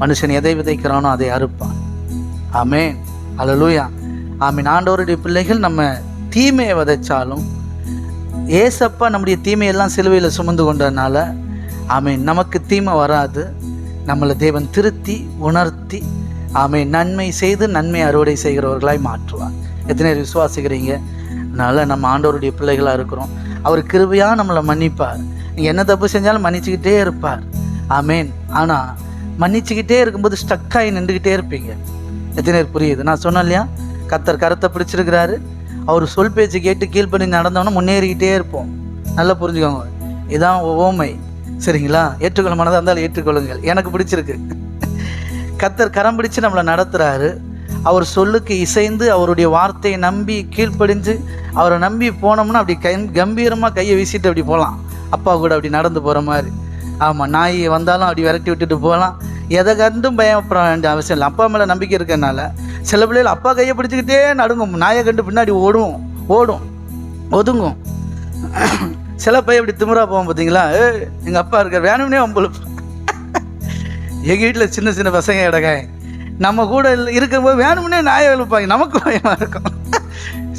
மனுஷன் எதை விதைக்கிறானோ அதை அறுப்பான். ஆமேன். அல்லேலூயா ஆமீன். ஆண்டவருடைய பிள்ளைகள் நம்ம தீமையை விதைச்சாலும் ஏசப்பா நம்முடைய தீமையெல்லாம் சிலுவையில் சுமந்து கொண்டதுனால ஆமீன் நமக்கு தீமை வராது. நம்மளை தேவன் திருத்தி உணர்த்தி ஆமை நன்மை செய்து நன்மை அறுவடை செய்கிறவர்களாய் மாற்றுவார். எத்தனை பேர் விசுவாசிக்கிறீங்க? அதனால் நம்ம ஆண்டவருடைய பிள்ளைகளாக இருக்கிறோம். அவர் கிருபையாக நம்மளை மன்னிப்பார். நீங்கள் என்ன தப்பு செஞ்சாலும் மன்னிச்சுக்கிட்டே இருப்பார். ஆமேன். ஆனால் மன்னிச்சுக்கிட்டே இருக்கும்போது ஸ்டக்காகி நின்றுக்கிட்டே இருப்பீங்க. எத்தனை பேர் புரியுது? நான் சொன்னேன் இல்லையா? கத்தர் கரத்தை பிடிச்சிருக்கிறாரு. அவர் சொல் பேச்சு கேட்டு கீழ்ப்படி நடந்தோன்னா முன்னேறிக்கிட்டே இருப்போம். நல்லா புரிஞ்சுக்கோங்க. இதான் ஓமை சரிங்களா? ஏற்றுக்கொள்ள மனதாக இருந்தாலும் ஏற்றுக்கொள்ளுங்கள். எனக்கு பிடிச்சிருக்கு. கத்தர் கரம் பிடிச்சு நம்மளை நடத்துகிறாரு அவர் சொல்லுக்கு இசைந்து அவருடைய வார்த்தையை நம்பி கீழ்ப்படிஞ்சு அவரை நம்பி போனோம்னா அப்படி கை கம்பீரமாக கையை வீசிட்டு அப்படி போகலாம். அப்பா கூட அப்படி நடந்து போகிற மாதிரி. ஆமாம் நாய் வந்தாலும் அப்படி விரட்டி விட்டுட்டு போகலாம். எதை கண்டும் பயப்பட வேண்டிய அவசியம் இல்லை. அப்பா மேலே நம்பிக்கை இருக்கிறனால சில பிள்ளைகள் அப்பா கையை பிடிச்சிக்கிட்டே நடுங்கும். நாயை கண்டு பின்னாடி ஓடும் ஓடும் ஒதுங்கும். சில பையன் இப்படி திமுறா போவோம் பார்த்தீங்களா ஏ எங்கள் அப்பா இருக்கார் வேணும்னே வம்புழுப்பு எங்கள் வீட்டில் சின்ன சின்ன பசங்க இடங்க நம்ம கூட இருக்கும்போது வேணும்னே நாயை எழுப்பாங்க நமக்கு பயமாக இருக்கும்.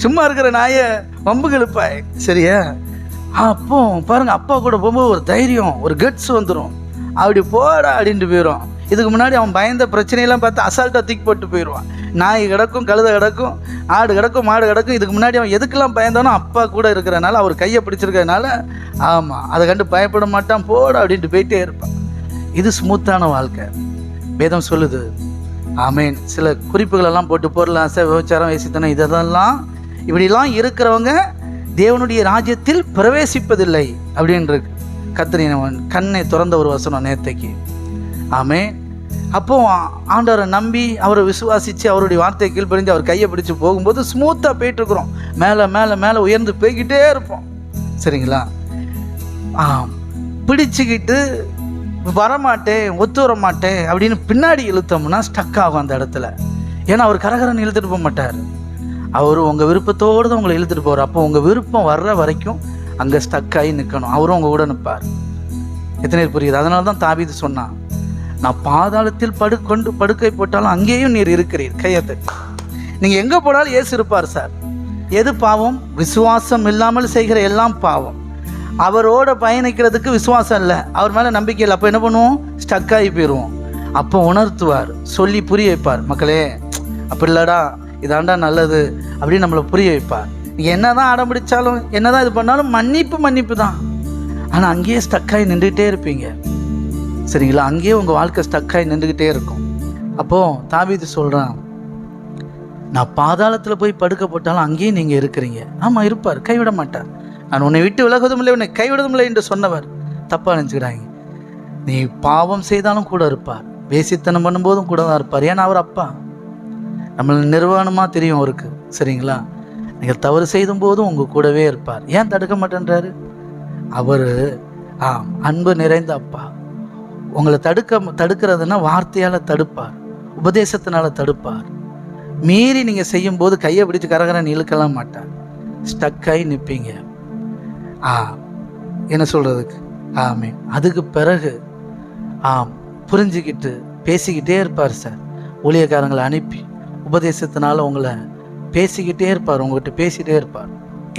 சும்மா இருக்கிற நாயை வம்புக்கு எழுப்பாய் சரியா? அப்போ பாருங்க அப்பா கூட போகும்போது ஒரு தைரியம் ஒரு கட்ஸ் வந்துடும் அப்படி போடா அப்படின்ட்டு போயிடும் இதுக்கு முன்னாடி அவன் பயந்த பிரச்சனையெல்லாம் பார்த்து அசால்ட்டாக தூக்கி போட்டு போயிடுவான். நாய் கிடக்கும் கழுத கிடக்கும் ஆடு கிடக்கும் மாடு கிடக்கும். இதுக்கு முன்னாடி அவன் எதுக்கெல்லாம் பயந்தானோ அப்பா கூட இருக்கிறனால அவர் கையை பிடிச்சிருக்கனால ஆமாம் அதை கண்டு பயப்பட மாட்டான் போட அப்படின்ட்டு போயிட்டே இருப்பான். இது ஸ்மூத்தான வாழ்க்கை. வேதம் சொல்லுது ஆமேன். சில குறிப்புகளெல்லாம் போட்டு பொருள் ஆசை விபச்சாரம் வேசித்தனம் இதெல்லாம் இப்படிலாம் இருக்கிறவங்க தேவனுடைய ராஜ்யத்தில் பிரவேசிப்பதில்லை அப்படின்னு இருக்கு கத்திரினவன் கண்ணை திறந்த ஒரு வசனம் நேத்தைக்கு. ஆமே அப்போ ஆண்டவரை நம்பி அவரை விசுவாசித்து அவருடைய வார்த்தையை கீழ்ப்படிஞ்சு அவர் கையை பிடிச்சி போகும்போது ஸ்மூத்தாக போயிட்டு இருக்கிறோம் மேலே மேலே மேலே உயர்ந்து போய்கிட்டே இருப்போம். சரிங்களா? ஆ பிடிச்சிக்கிட்டு வரமாட்டேன் ஒத்து வர மாட்டேன் அப்படின்னு பின்னாடி இழுத்தோம்னா ஸ்டக் ஆகும் அந்த இடத்துல. ஏன்னா அவர் கரகரன்னு இழுத்துட்டு போக மாட்டார். அவர் உங்கள் விருப்பத்தோடு தான் உங்களை இழுத்துட்டு போகிறார் அப்போ உங்கள் விருப்பம் வர்ற வரைக்கும் அங்கே ஸ்டக் ஆகி நிற்கணும் அவரும் உங்கள் கூட நிற்பார் எத்தனை பேர் புரியுது? அதனால தான் தாவீது சொன்னான். நான் பாதாளத்தில் படுக்கொண்டு படுக்கை போட்டாலும் அங்கேயும் நீர் இருக்கிறீர் கையத்து நீங்கள் எங்கே போனாலும் ஏசு இருப்பார் சார். எது பாவம்? விசுவாசம் இல்லாமல் செய்கிற எல்லாம் பாவம். அவரோட பயணிக்கிறதுக்கு விசுவாசம் இல்லை. அவர் மேலே நம்பிக்கை இல்லை. அப்போ என்ன பண்ணுவோம்? ஸ்டக் ஆகி போயிடுவோம் அப்போ உணர்த்துவார். சொல்லி புரிய வைப்பார். மக்களே அப்படி இல்லடா. இதாண்டா நல்லது அப்படின்னு நம்மளை புரிய வைப்பார். நீங்கள் என்ன தான் அடம் பிடிச்சாலும் என்ன தான் இது பண்ணாலும் மன்னிப்பு மன்னிப்பு தான். ஆனால் அங்கேயே ஸ்டக் ஆகி இருப்பீங்க. சரிங்களா? அங்கேயே உங்கள் வாழ்க்கை ஸ்டக் ஆகி நின்றுக்கிட்டே இருக்கும். அப்போது தாவீது சொல்கிறான் நான் பாதாளத்தில் போய் படுக்க போட்டாலும் அங்கேயும் நீங்கள் இருக்கிறீங்க. ஆமாம் இருப்பார் கைவிட மாட்டார். நான் உன்னை விட்டு விலகுவதும் இல்லை உன்னை கைவிடுவதும் இல்லை என்று சொன்னவர். தப்பாக நினச்சிக்கிறாங்க. நீ பாவம் செய்தாலும் கூட இருப்பார் வேசித்தனம் பண்ணும்போதும் கூட தான் இருப்பார். ஏன்னா அவர் அப்பா. நம்மள நிர்வாணமாக தெரியும் அவருக்கு சரிங்களா? நீங்கள் தவறு செய்தும் போதும் உங்கள் கூடவே இருப்பார். ஏன் தடுக்க மாட்டேன்றாரு? அவர் ஆ அன்பு நிறைந்த அப்பா. உங்களை தடுக்க தடுக்கிறதுனா வார்த்தையால் தடுப்பார். உபதேசத்தினால தடுப்பார். மீறி நீங்கள் செய்யும்போது கையை பிடிச்சு கரகரன்னு இழுக்கலாம் மாட்டார். ஸ்டக்காகி நிற்பீங்க ஆ என்ன சொல்கிறதுக்கு ஆமே அதுக்கு பிறகு ஆம் புரிஞ்சுக்கிட்டு பேசிக்கிட்டே இருப்பார் சார். ஊழியக்காரங்களை அனுப்பி உபதேசத்தினால உங்களை பேசிக்கிட்டே இருப்பார் உங்ககிட்ட பேசிகிட்டே இருப்பார்.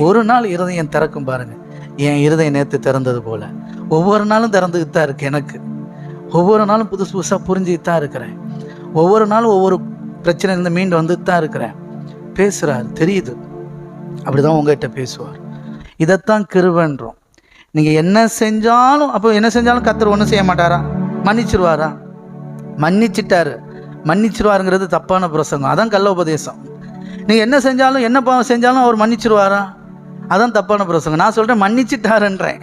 ஒரு நாள் இருதயம் திறக்கும் பாருங்கள் என் இருதயம் நேற்று திறந்தது போல். ஒவ்வொரு நாளும் திறந்துக்கிட்டு தான் இருக்கு எனக்கு. ஒவ்வொரு நாளும் புதுசு புதுசாக புரிஞ்சுக்கிட்டு தான் இருக்கிறேன். ஒவ்வொரு நாளும் ஒவ்வொரு பிரச்சனையிலேருந்து மீண்டு வந்துட்டு தான் இருக்கிறேன். பேசுகிறார் தெரியுது. அப்படி தான் உங்ககிட்ட பேசுவார். இதைத்தான் கிருவன்றோம் நீங்கள் என்ன செஞ்சாலும் அப்போ என்ன செஞ்சாலும் கத்தர் ஒன்றும் செய்ய மாட்டாரா? மன்னிச்சிருவாரா? மன்னிச்சிட்டாரு. மன்னிச்சிருவாருங்கிறது தப்பான பிரசங்கம். அதான் கள்ள உபதேசம். நீங்கள் என்ன செஞ்சாலும் என்ன பாவம் செஞ்சாலும் அவர் மன்னிச்சிருவாரா? அதான் தப்பான பிரசங்கம். நான் சொல்கிறேன் மன்னிச்சிட்டாருன்றேன்.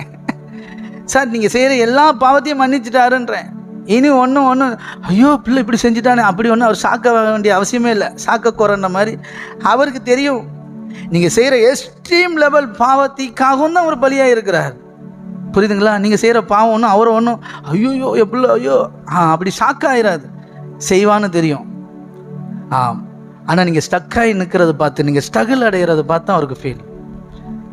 சார் நீங்கள் செய்கிற எல்லா பாவத்தையும் மன்னிச்சிட்டாருன்றேன். இனி ஒன்றும் ஒன்றும் ஐயோ பிள்ளை இப்படி செஞ்சுட்டானே அப்படி ஒன்றும் அவர் சாக்க வேண்டிய அவசியமே இல்லை. சாக்க குறைன்ற மாதிரி. அவருக்கு தெரியும். நீங்கள் செய்கிற எக்ஸ்ட்ரீம் லெவல் பாவத்திக்காகவும் தான் அவர் பலியாக இருக்கிறார். புரியுதுங்களா? நீங்கள் செய்கிற பாவம் ஒன்றும் அவரை ஒன்றும் ஐயோயோ எப்படி ஐயோ. ஆ அப்படி ஷாக் ஆயிராது. செய்வான்னு தெரியும். ஆம். ஆனால் நீங்கள் ஸ்டக்காகி நிற்கிறத பார்த்து நீங்கள் ஸ்ட்ரகிள் அடைகிறத பார்த்து தான் அவருக்கு ஃபீல்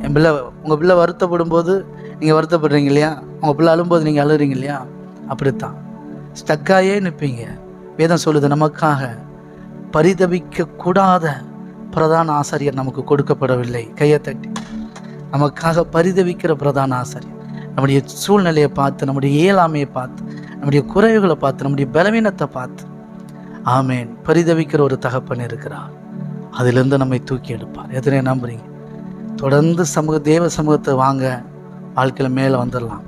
என் பிள்ளை உங்கள் பிள்ளை வருத்தப்படும் போது நீங்கள் வருத்தப்படுறீங்க இல்லையா? உங்கள் பிள்ளை அழும்போது நீங்கள் அழுறீங்க இல்லையா? அப்படித்தான். ஸ்டக்காயே நிற்பீங்க. வேதம் சொல்லுது நமக்காக பரிதவிக்க கூடாத பிரதான ஆசாரியர் நமக்கு கொடுக்கப்படவில்லை. கையை தட்டி. நமக்காக பரிதவிக்கிற பிரதான ஆசிரியர். நம்முடைய சூழ்நிலையை பார்த்து நம்முடைய இயலாமையை பார்த்து நம்முடைய குறைவுகளை பார்த்து நம்முடைய பலவீனத்தை பார்த்து. ஆமேன். பரிதவிக்கிற ஒரு தகப்பன் இருக்கிறார். அதிலிருந்து நம்மை தூக்கி எடுப்பார். எத்தனை நம்புறீங்க? தொடர்ந்து சமூக தேவ சமூகத்தை வாங்க வாழ்க்கையில் மேலே வந்துடலாம்.